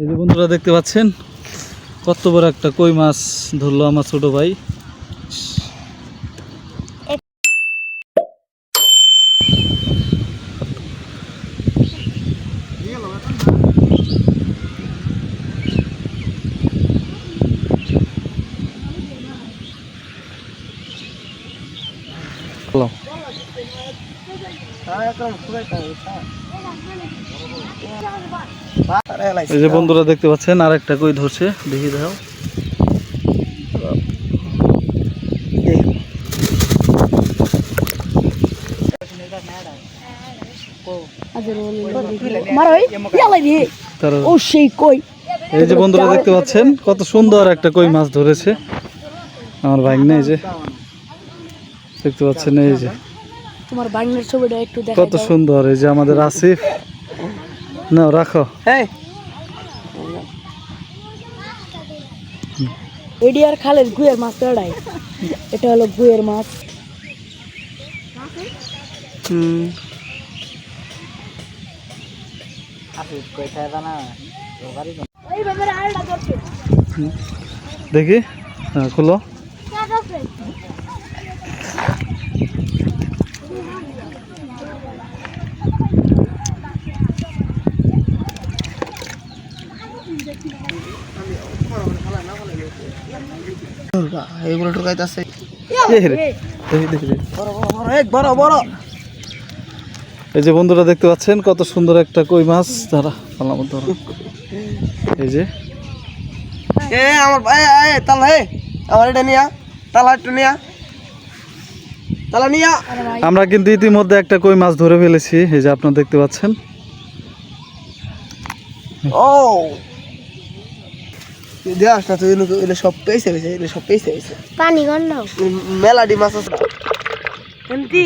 এই যে বন্ধুরা দেখতে পাচ্ছেন, কত বড় একটা কই মাছ ধরলো আমার ছোট ভাই। হ্যালো এই যে বন্ধুরা দেখতে পাচ্ছেন আর একটা কই ধরছে? দেখি দাও এই যে বন্ধুরা দেখতে পাচ্ছেন কত সুন্দর একটা কই মাছ ধরেছে। আমার ভাই না এই যে দেখতে পাচ্ছেন এই যে। তোমার বাগনের ছবিটা একটু দেখা কত সুন্দর এই যে আমাদের আসিফ। না রাখো। হ্যাঁ এডি আর খালের গুয়ের মাছ লড়াই এটা হলো গুয়ের মাছ। দেখি। হ্যাঁ খুলো। এইগুলো ঢুকাইতেছে। এই রে, দেখি দেখি দেখি। বড় বড় বড় এক বড় বড়। এই যে বন্ধুরা দেখতে পাচ্ছেন কত সুন্দর একটা কই মাছ তারা পালাম ধরো এই যে। এ আমার ভাই এ তালা হে আমার এটা নিয়া তালা একটু নিয়া। তালা নিয়া। আমরা কিন্তু ইতিমধ্যে একটা কই মাছ ধরে ফেলেছি এই যে আপনারা দেখতে পাচ্ছেন। ও। দেখাস না তুই এগুলো সব পেয়েছে গেছে এগুলো সব পেয়েছে গেছে পানি গন্ধ। মেলাডি মাছ আছে। এমতি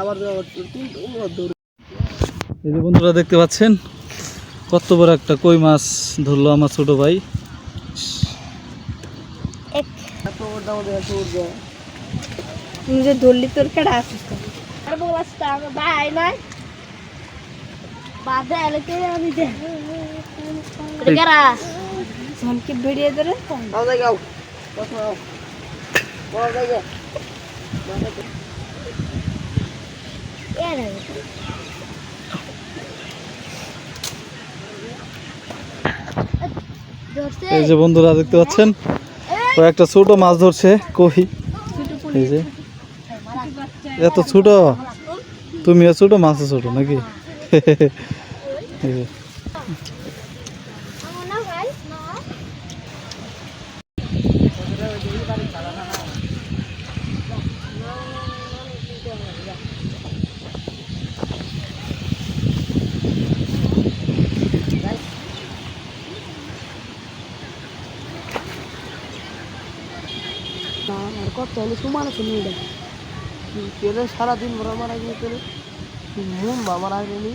আবার এই যে বন্ধুরা দেখতে পাচ্ছেন কত বড় একটা কই মাছ ধরলো আমার ছোট ভাই। নিজে ধরলি তোর কেডা আসিস আর বলাস তা ভাই নাই বাদে আমি দে ভিডিও ধরে। বড় এই যে বন্ধুরা দেখতে পাচ্ছেন? ও একটা ছোট মাছ ধরছে কই? এই যে। এত ছোট? তুমিও ছোট মাছও ছোট নাকি? কত হলো? সমান আছে মেয়েটা সারাদিন ভরা মারা গিয়ে তেলে নিয়ম? বাবার আগে গেলি